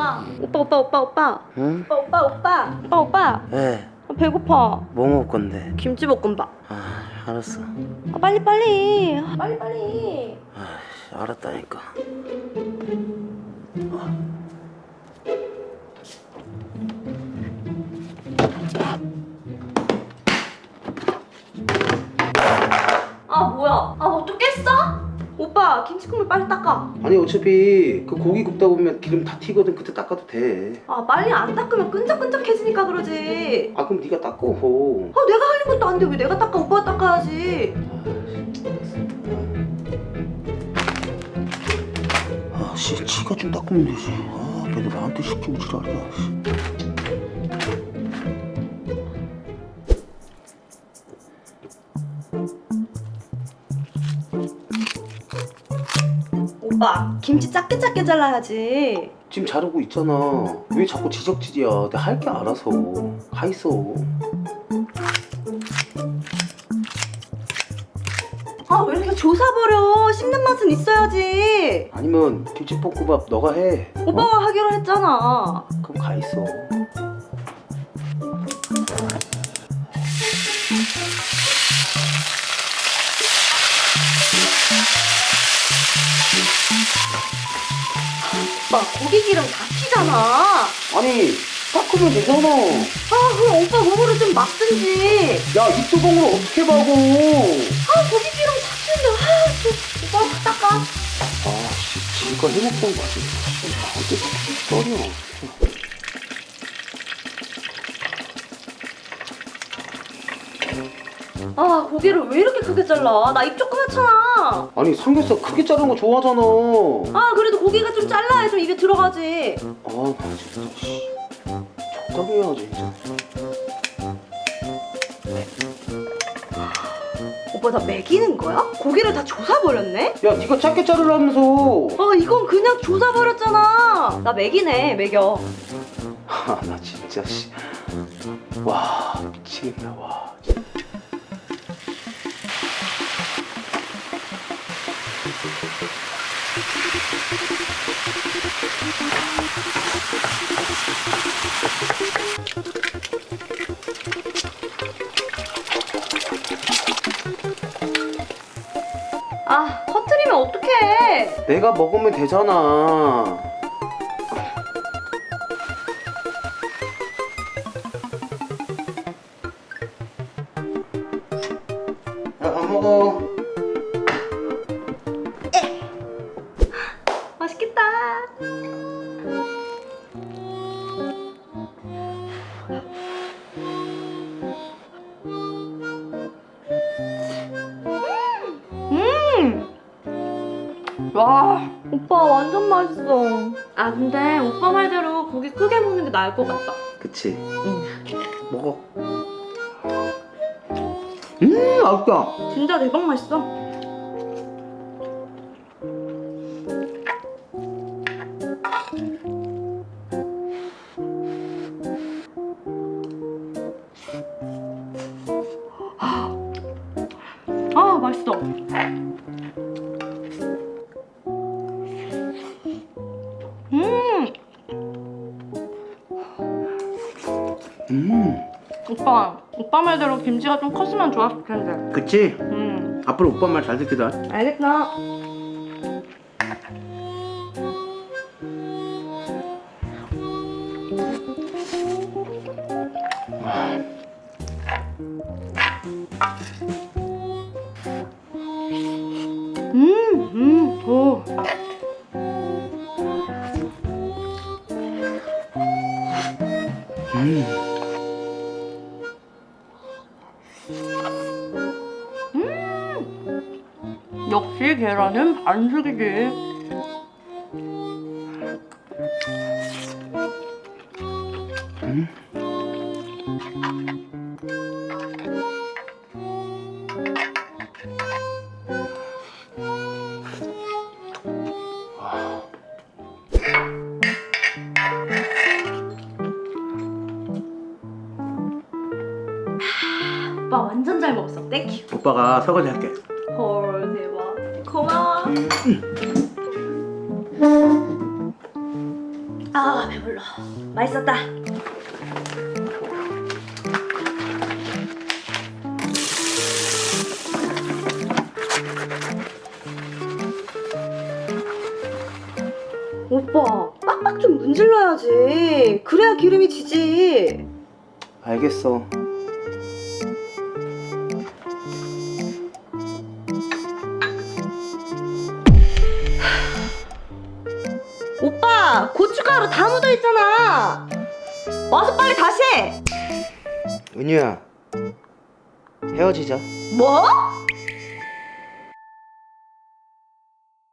오빠 오빠 오빠 오빠 오빠 응? 오빠 오빠 오빠 오빠 오빠 왜? 아, 배고파 뭐 먹을 건데? 김치볶음밥 아, 알았어. 아, 빨리 빨리 아, 빨리 빨리 아, 알았다니까. 아 김치국물 빨리 닦아 아니 어차피 그 고기 굽다 보면 기름 다 튀거든. 그때 닦아도 돼. 아 빨리 안 닦으면 끈적끈적해지니까 그러지 아 그럼 네가 닦어. 아 내가 하는 것도 안 돼 왜 내가 닦아 오빠가 닦아야지 아, 씨, 지가 좀 닦으면 되지. 아, 걔들 나한테 시키면 지랄이야. 오빠 김치 작게 작게 잘라야지 지금 자르고 있잖아. 왜 자꾸 지적질이야? 내가 할 게 알아서. 가 있어. 아 왜 이렇게 조사버려 씹는 맛은 있어야지 아니면 김치볶음밥 너가 해. 어? 오빠가 하기로 했잖아 그럼 가 있어. 오빠 고기 기름 다 튀잖아 아니, 닦으면 되잖아. 아 그럼 오빠 몸으로 좀 막든지 야, 이 뚜껑으로 어떻게 봐고? 아 고기 기름 다 튀는데 아 저, 오빠 확 닦아 아, 씨, 지가 해먹던 거 같아. 씨, 나한테 떨려. 아 고기를 왜 이렇게 크게 잘라 나 입 조그맣잖아 아니, 삼겹살 크게 자른 거 좋아하잖아. 아 그래도 고기가 좀 잘라야 좀 입에 들어가지 아, 나 진짜, 씨. 적당히 해야지, 진짜. 오빠 나 먹이는 거야? 고기를 다 조사버렸네? 야, 네가 작게 자르라면서. 아 이건 그냥 조사버렸잖아 나 먹이네 먹여 아, 나 진짜, 씨. 와, 미치겠네, 와. 진짜. 아 터트리면 어떡해 내가 먹으면 되잖아. 야, 밥 먹어. 와 오빠 완전 맛있어 아 근데 오빠 말대로 고기 크게 먹는 게 나을 것 같다 그치? 응 먹어. 음, 맛있다. 진짜 대박 맛있어 아 맛있어 음, 오빠 오빠 말대로 김치가 좀 컸으면 좋았을 텐데 그치? 음 앞으로 오빠 말 잘 듣기다. 알겠다 음, 음, 오. 음. 계란은 반숙이지. 오빠 완전 잘 먹었어. 땡큐. 오빠가 설거지 할게. 헐 대박. 고마워. 아 배불러. 맛있었다. 오빠 빡빡 좀 문질러야지. 그래야 기름이 지지. 알겠어. 고춧가루 다 묻어 있잖아. 와서 빨리 다시 해. 은유야, 헤어지자. 뭐?